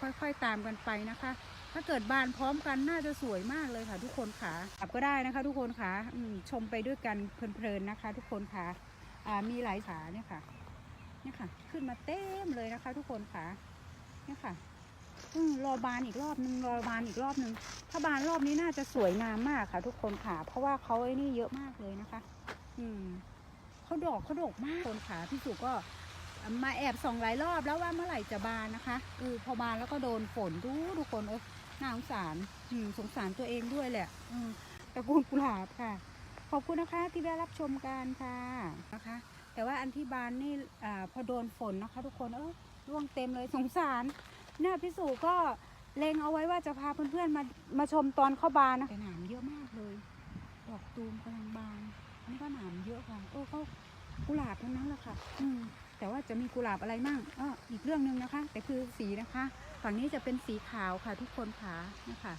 ค่อยๆตามกันไปนะคะ ถ้าเกิดบานพร้อมกันน่าจะสวยมากเลยค่ะ ทุกคนค่ะกลับก็ได้นะคะ ทุกคนค่ะชมไปด้วยกันเพลินๆนะคะ ทุกคนค่ะอ่ามีหลายขาเนี่ยค่ะเนี่ยค่ะ ขึ้นมาเต็มเลยนะคะ ทุกคนค่ะเนี่ยค่ะอืมรอบานอีกรอบนึงรอบานอีกรอบนึงถ้าบานรอบนี้น่าจะสวยงามมากค่ะ ทุกคนค่ะ เพราะว่าเขาไอ้นี่เยอะมากเลยนะคะ อืมเขาดอกเขาดกมากคนขาพี่สุก็ มาแอบส่องหลายรอบแล้วว่าเมื่อไหร่จะบานนะคะเออพอบานแล้วก็โดนฝนดูทุกคนเออน่าสงสารอืมสงสารตัวเองด้วยแหละ อืมตระกูลกุหลาบค่ะ ขอบคุณนะคะที่ได้รับชมกันค่ะนะคะ แต่ว่าอันที่บานนี่อาพอโดนฝนนะคะ ทุกคนเออร่วงเต็มเลยสงสารเนี่ยพี่สุก็เลงเอาไว้ว่าจะพาเพื่อนๆมามาชมตอนเข้าบานนะแต่หนามเยอะมากเลยดอกตูมกำลังบานอันนี้ก็หนามเยอะค่ะโอ้เขากุหลาบทั้งนั้นแหละค่ะ อืม แต่ว่าจะมีกุหลาบอะไรมั่งอ้ออีกเรื่องหนึ่งนะคะ แต่คือสีนะคะฝั่งนี้จะเป็นสีขาวค่ะทุกคนค่ะนะคะ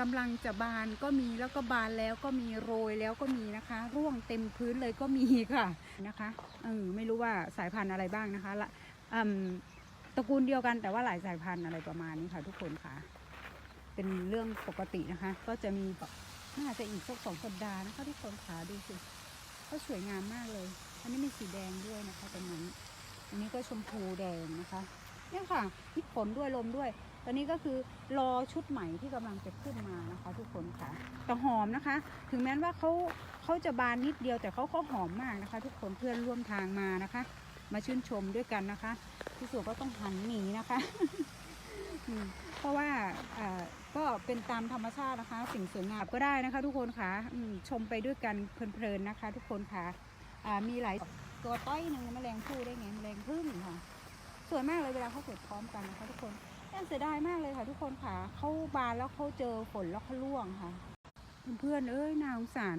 กำลังจะบานก็มีแล้วก็บานแล้วก็มีโรยแล้วก็มีนะคะ ร่วงเต็มพื้นเลยก็มีค่ะนะคะเออไม่รู้ว่าสายพันธุ์อะไรบ้างนะคะละอืมตระกูลเดียวกันแต่ว่าหลายสายพันธุ์อะไรประมาณนี้ค่ะทุกคนค่ะ เป็นเรื่องปกตินะคะ ก็จะมีน่าจะอีกสักสองสัปดาห์นะคะทุกคนค่ะดูสิก็สวยงามมากเลย อันนี้มีสีแดงด้วยนะคะตรงนั้น อันนี้ก็ชมพูแดงนะคะเนี่ยค่ะมีฝนด้วยลมด้วย ตอนนี้ก็คือรอชุดใหม่ที่กำลังจะขึ้นมานะคะ ทุกคนค่ะแต่หอมนะคะ ถึงแม้ว่าเขาเขาจะบานนิดเดียวแต่เขาก็หอมมากนะคะ ทุกคนเพื่อนร่วมทางมานะคะ มาชื่นชมด้วยกันนะคะพี่สุก็ต้องหันหนีนะคะเพราะว่าก็เป็นตามธรรมชาตินะคะ สิ่งสวยงามก็ได้นะคะ ทุกคนค่ะชมไปด้วยกันเพลินๆนะคะ ทุกคนค่ะอ่ามีหลาย ตัวต้อยหนึ่งแมลงผู้ได้ไงแมลงพึ่งค่ะ สวยมากเลยเวลาเขาเกิดพร้อมกันนะคะทุกคนน่าเสียดายมากเลยค่ะ ทุกคนค่ะเขาบานแล้วเขาเจอฝนแล้วเขาร่วงค่ะ เพื่อนๆเอ้ยนาสงสาร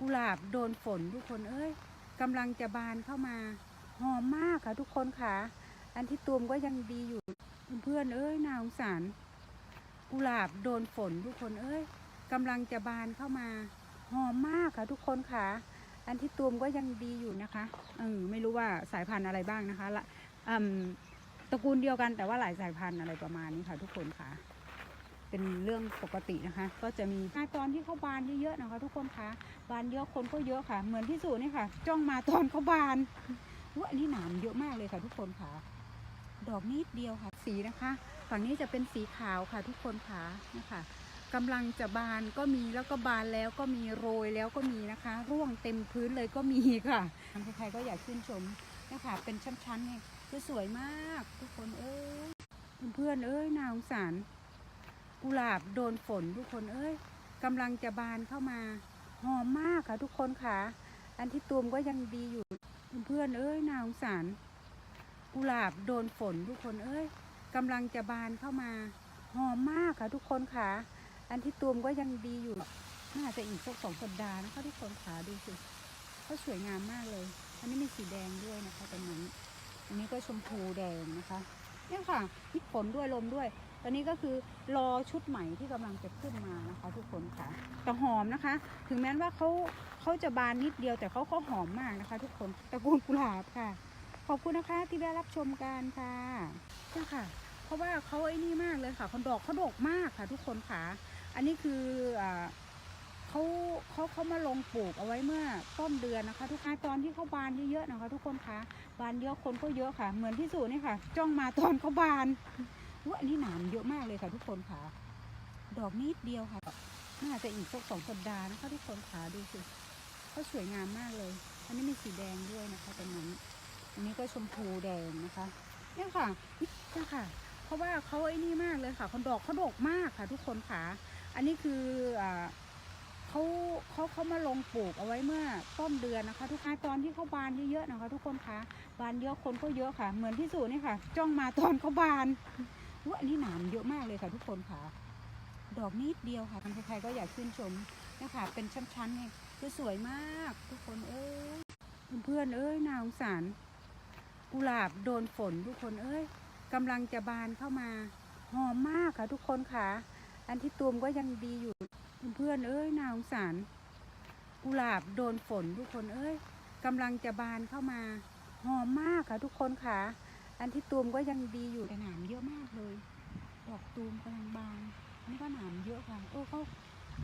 กุหลาบโดนฝนทุกคนเอ้ยกำลังจะบานเข้ามาหอมมากค่ะทุกคนค่ะ อันที่ตูมก็ยังดีอยู่เพื่อนๆเอ้ยนาสงสารกุหลาบโดนฝนทุกคนเอ้ยกำลังจะบานเข้ามาหอมมากค่ะทุกคนค่ะ อันที่ตูมก็ยังดีอยู่นะคะเออไม่รู้ว่าสายพันธุ์อะไรบ้างนะคะละอืมตระกูลเดียวกันแต่ว่าหลายสายพันธุ์อะไรประมาณนี้ค่ะ ทุกคนค่ะ เป็นเรื่องปกตินะคะ ก็จะมีตอนที่เขาบานเยอะๆนะคะ ทุกคนคะบานเยอะคนก็เยอะค่ะ เหมือนที่สุนี่ค่ะ จ้องมาตอนเขาบานว่าอันนี้หนามเยอะมากเลยค่ะ ทุกคนค่ะ ดอกนิดเดียวค่ะ สีนะคะ ฝั่งนี้จะเป็นสีขาวค่ะ ทุกคนค่ะนะคะ กำลังจะบานก็มีแล้วก็บานแล้วก็มีโรยแล้วก็มีนะคะ ร่วงเต็มพื้นเลยก็มีค่ะใครๆก็อยากชื่นชมนะคะเป็นชั้นๆเนี่ยคือสวยมากทุกคนเอ้ยเพื่อนๆเอ้ยนาสงสาร กุหลาบโดนฝนทุกคนเอ้ยกำลังจะบานเข้ามาหอมมากค่ะทุกคนค่ะ อันที่ตูมก็ยังดีอยู่เพื่อนๆเอ้ยนาสงสาร กุหลาบโดนฝนทุกคนเอ้ยกำลังจะบานเข้ามาหอมมากค่ะทุกคนค่ะ อันที่ตูมก็ยังดีอยู่ น่าจะอีกสักสองสัปดาห์นะคะทุกคนค่ะดูสิเขาสวยงามมากเลย อันนี้มีสีแดงด้วยนะคะตรงนั้น อันนี้ก็ชมพูแดงนะคะ เนี่ยค่ะมีฝนด้วยลมด้วย ตอนนี้ก็คือรอชุดใหม่ที่กำลังจะขึ้นมานะคะ ทุกคนค่ะ แต่หอมนะคะ ถึงแม้ว่าเขาเขาจะบานนิดเดียวแต่เขาก็หอมมากนะคะ ทุกคนตระกูลกุหลาบค่ะ ขอบคุณนะคะที่ได้รับชมกันค่ะเนี่ยค่ะ เพราะว่าเขาไอ้นี่มากเลยค่ะคนดอกเขาดกมากค่ะ ทุกคนค่ะ อันนี้คืออเขาเขาเขามาลงปลูกเอาไว้เมื่อต้นเดือนนะคะ ทุกคนตอนที่เขาบานเยอะๆนะคะ ทุกคนคะบานเยอะคนก็เยอะค่ะ เหมือนที่สุนี่ค่ะ จ้องมาตอนเขาบานว่าอันนี้หนามเยอะมากเลยค่ะ ทุกคนค่ะ ดอกนิดเดียวค่ะน่าจะอีกสักสองสัปดาห์นะคะ ทุกคนค่ะดูสิเขาสวยงามมากเลย อันนี้มีสีแดงด้วยนะคะตรงนั้นอันนี้ก็ชมพูแดงนะคะเนี่ยค่ะเนี่ยค่ะ เพราะว่าเขาไอ้นี่มากเลยค่ะคนดอกเขาดกมากค่ะ ทุกคนค่ะ อันนี้คืออเขาเขาเขามาลงปลูกเอาไว้เมื่อต้นเดือนนะคะ ทุกคนตอนที่เขาบานเยอะๆนะคะ ทุกคนคะบานเยอะคนก็เยอะค่ะ เหมือนที่สุนี่ค่ะ จ้องมาตอนเขาบานว่าอันนี้หนามเยอะมากเลยค่ะ ทุกคนค่ะ ดอกนิดเดียวค่ะใครๆก็อยากชื่นชมนะคะเป็นชั้นๆเลยคือสวยมากทุกคนเอ้ยเพื่อนเอ้ยน่าสงสารกุหลาบโดนฝนทุกคนเอ้ยกำลังจะบานเข้ามาหอมมากค่ะทุกคนค่ะ อันที่ตูมก็ยังดีอยู่เพื่อนเอ้ยน่าสงสาร กุหลาบโดนฝนทุกคนเอ้ยกำลังจะบานเข้ามาหอมมากค่ะทุกคนค่ะ อันที่ตูมก็ยังดีอยู่แต่หนามเยอะมากเลยว่าหนามเยอะค่ะเออเขา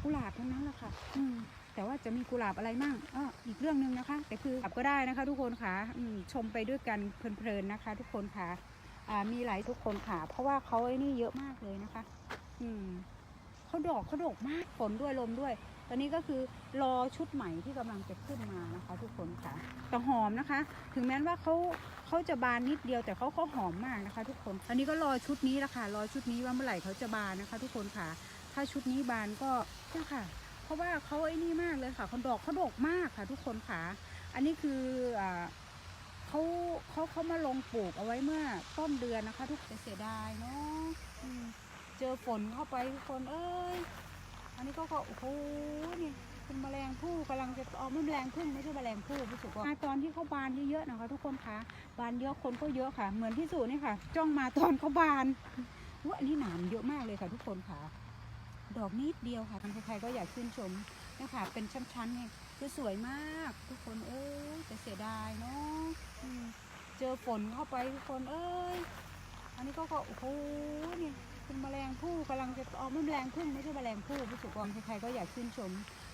กุหลาบทั้งนั้นแหละค่ะ อืมแต่ว่าจะมีกุหลาบอะไรมั่งอะอีกเรื่องหนึ่งนะคะ แต่คือกุหลาบก็ได้นะคะ ทุกคนค่ะอืมชมไปด้วยกันเพลินๆนะคะ ทุกคนค่ะ อ่ามีหลายทุกคนค่ะ เพราะว่าเขาไอ้นี่เยอะมากเลยนะคะ อืม เขาดอกเขาดอกมากฝนด้วยลมด้วย ตอนนี้ก็คือรอชุดใหม่ที่กำลังจะขึ้นมานะคะ ทุกคนค่ะแต่หอมนะคะ ถึงแม้ว่าเขาเขาจะบานนิดเดียวแต่เขาก็หอมมากนะคะ ทุกคนอันนี้ก็รอชุดนี้ละค่ะรอชุดนี้ว่าเมื่อไหร่เขาจะบานนะคะ ทุกคนค่ะ ถ้าชุดนี้บานก็เนี่ยค่ะ เพราะว่าเขาไอ้นี่มากเลยค่ะเขาดอกเขาดกมากค่ะ ทุกคนค่ะ อันนี้คืออ่าเขาเขาเขามาลงปลูกเอาไว้เมื่อต้นเดือนนะคะ ทุกคนเสียดายเนาะ เจอฝนเข้าไปทุกคนเอ้ย อันนี้ก็ก็โอ้โหนี่เป็นแมลงผู้กำลังจะออกไม่แมลงพึ่งไม่ใช่แมลงผู้พี่สุก็มาตอนที่เขาบานเยอะๆนะคะ ทุกคนคะบานเยอะคนก็เยอะค่ะ เหมือนที่สุนี่ค่ะ จ้องมาตอนเขาบานว่าอันนี้หนามเยอะมากเลยค่ะ ทุกคนค่ะ ดอกนิดเดียวค่ะใครๆก็อยากชื่นชมนะคะเป็นชั้นๆเนี่ยคือสวยมากทุกคนเอ้ยแต่เสียดายเนาะเจอฝนเข้าไปทุกคนเอ้ย อันนี้ก็ก็โอ้โหนี่ เป็นแมลงผู้กำลังจะออกไม่แมลงพึ่งไม่ใช่แมลงผู้พี่สุกรใครๆก็อยากชื่นชม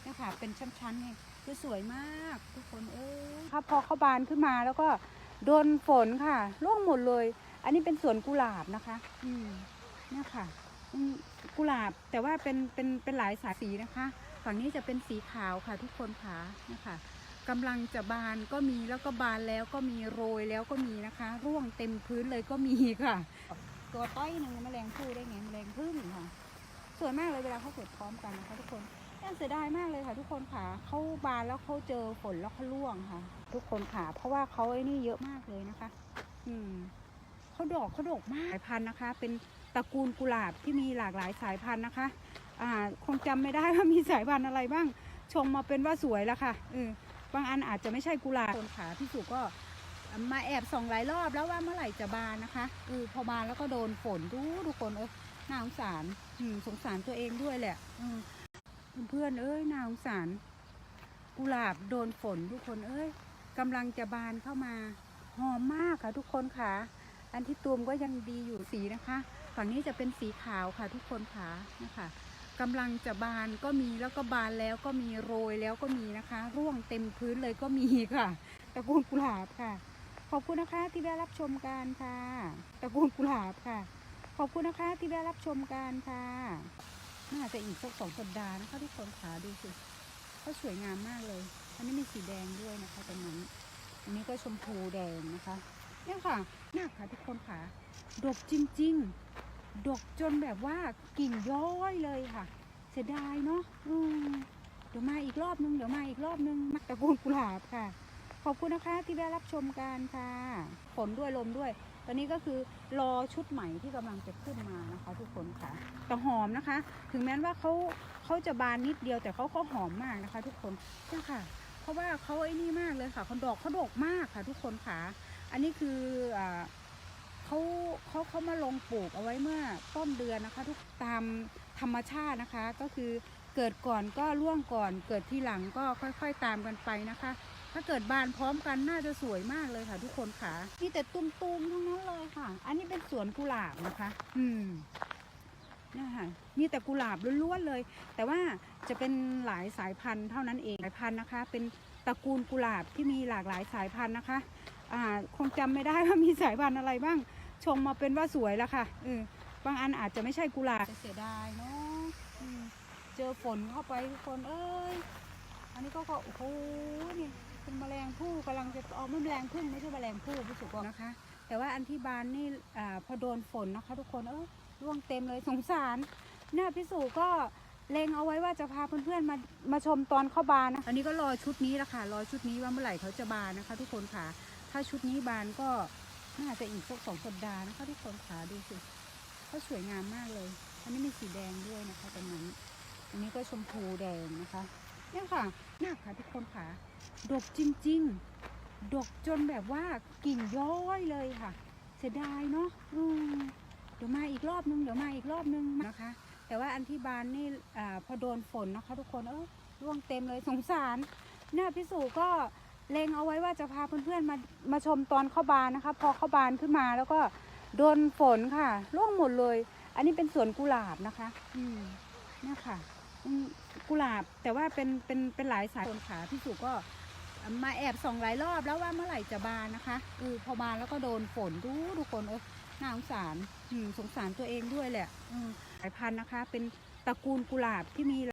นะคะเป็นชั้นๆเนี่ยคือสวยมากทุกคนเอ้ยครับพอเขาบานขึ้นมาแล้วก็โดนฝนค่ะร่วงหมดเลย อันนี้เป็นสวนกุหลาบนะคะ อืมเนี่ยค่ะกุหลาบแต่ว่าเป็นเป็นเป็นหลายสายสีนะคะฝั่งนี้จะเป็นสีขาวค่ะทุกคนค่ะนะคะกำลังจะบานก็มีแล้วก็บานแล้วก็มีโรยแล้วก็มีนะคะ ร่วงเต็มพื้นเลยก็มีค่ะ ตัวต้อยหนึ่งแมลงผู้ได้ไงแมลงพึ่งค่ะสวยมากเลยเวลาเขาเกิดพร้อมกันนะคะทุกคนน่าเสียดายมากเลยค่ะทุกคนค่ะเขาบานแล้วเขาเจอฝนแล้วเขาร่วงค่ะ ทุกคนค่ะเพราะว่าเขาไอ้นี่เยอะมากเลยนะคะ อืมเขาดอกเขาดอกมากสายพันธุ์นะคะ เป็นตระกูลกุหลาบที่มีหลากหลายสายพันธุ์นะคะ อ่า คงจำไม่ได้ว่ามีสายพันธุ์อะไรบ้าง ชมมาเป็นว่าสวยแล้วค่ะเออบางอันอาจจะไม่ใช่กุหลาบคนขาพี่สุก็ มาแอบส่องหลายรอบแล้วว่าเมื่อไหร่จะบานนะคะเออพอบานแล้วก็โดนฝนดูทุกคนเออน่าสงสารอืมสงสารตัวเองด้วยแหละอืมเพื่อนเอ้ยน่าสงสารกุหลาบโดนฝนทุกคนเอ้ยกำลังจะบานเข้ามาหอมมากค่ะทุกคนค่ะ อันที่ตูมก็ยังดีอยู่สีนะคะ ฝั่งนี้จะเป็นสีขาวค่ะทุกคนค่ะนะคะกำลังจะบานก็มีแล้วก็บานแล้วก็มีโรยแล้วก็มีนะคะ ร่วงเต็มพื้นเลยก็มีค่ะตระกูลกุหลาบค่ะ ขอบคุณนะคะที่ได้รับชมกันค่ะตระกูลกุหลาบค่ะ ขอบคุณนะคะที่ได้รับชมกันค่ะ น่าจะอีกสักสองสัปดาห์นะคะทุกคนค่ะดูสิเขาสวยงามมากเลย อันนี้มีสีแดงด้วยนะคะตรงนั้นอันนี้ก็ชมพูแดงนะคะเนี่ยค่ะน่าค่ะทุกคนค่ะ ดกจริง ๆ ดกจนแบบว่ากิ่งย้อยเลยค่ะ เสียดายเนาะเดี๋ยวมาอีกรอบนึง เดี๋ยวมาอีกรอบนึงมักตะกูลกุหลาบค่ะ ขอบคุณนะคะที่ได้รับชมกันค่ะฝนด้วยลมด้วย ตอนนี้ก็คือรอชุดใหม่ที่กำลังจะขึ้นมานะคะ ทุกคนค่ะแต่หอมนะคะ ถึงแม้ว่าเขาเขาจะบานนิดเดียวแต่เขาก็หอมมากนะคะ ทุกคนเนี่ค่ะ เพราะว่าเขาไอ้นี่มากเลยค่ะเขาดอกเขาดกมากค่ะ ทุกคนค่ะ อันนี้คืออ่าเขาเขาเขามาลงปลูกเอาไว้เมื่อต้นเดือนนะคะ ทุกตามธรรมชาตินะคะ ก็คือเกิดก่อนก็ร่วงก่อน เกิดที่หลังก็ค่อย ๆ ตามกันไปนะคะ ถ้าเกิดบานพร้อมกันน่าจะสวยมากเลยค่ะ ทุกคนค่ะมีแต่ตุ้มๆทั้งนั้นเลยค่ะ อันนี้เป็นสวนกุหลาบนะคะ อืมนี่ค่ะนี่แต่กุหลาบล้วนๆเลย แต่ว่าจะเป็นหลายสายพันธุ์เท่านั้นเองสายพันธุ์นะคะ เป็นตระกูลกุหลาบที่มีหลากหลายสายพันธุ์นะคะ อ่า คงจำไม่ได้ว่ามีสายพันธุ์อะไรบ้างชมมาเป็นว่าสวยแล้วค่ะเออบางอันอาจจะไม่ใช่กุหลาบเสียดายเนาะเจอฝนเข้าไปทุกคนเอ้ย อันนี้ก็ก็โอ้โหนี่ เป็นแมลงผู้กำลังจะออกไม่แมลงพึ่งไม่ใช่แมลงผู้พี่สุกนะคะ แต่ว่าอันที่บานนี่อ่าพอโดนฝนนะคะ ทุกคนเออร่วงเต็มเลยสงสารเนี่ยพี่สุก็เลงเอาไว้ว่าจะพาเพื่อนๆมามาชมตอนเข้าบานนะอันนี้ก็รอชุดนี้ละค่ะรอชุดนี้ว่าเมื่อไหร่เขาจะบานนะคะ ทุกคนค่ะ ถ้าชุดนี้บานก็น่าจะอีกสักสองสัปดาห์นะคะทุกคนค่ะดูสิเขาสวยงามมากเลย อันนี้มีสีแดงด้วยนะคะตรงนั้น อันนี้ก็ชมพูแดงนะคะ เนี่ยค่ะหน่าค่ะทุกคนค่ะ ดกจริง ๆ ดกจนแบบว่ากิ่งย้อยเลยค่ะ เสียดายเนาะเดี๋ยวมาอีกรอบนึงเดี๋ยวมาอีกรอบนึงนะคะ แต่ว่าอันที่บานนี่อพอโดนฝนนะคะ ทุกคนเออร่วงเต็มเลยสงสารเนี่ยพี่สุก็เลงเอาไว้ว่าจะพาเพื่อนๆมามาชมตอนเข้าบานนะคะ พอเข้าบานขึ้นมาแล้วก็โดนฝนค่ะร่วงหมดเลย อันนี้เป็นสวนกุหลาบนะคะ อืมเนี่ยค่ะ กุหลาบแต่ว่าเป็นเป็นเป็นหลายสายคนขาพี่สุก็มาแอบส่องหลายรอบแล้วว่าเมื่อไหร่จะบานนะคะคือพอบานแล้วก็โดนฝนดูทุกคนเออน่าสงสารสงสารตัวเองด้วยแหละอืมสายพันธุ์นะคะ เป็นตระกูลกุหลาบที่มี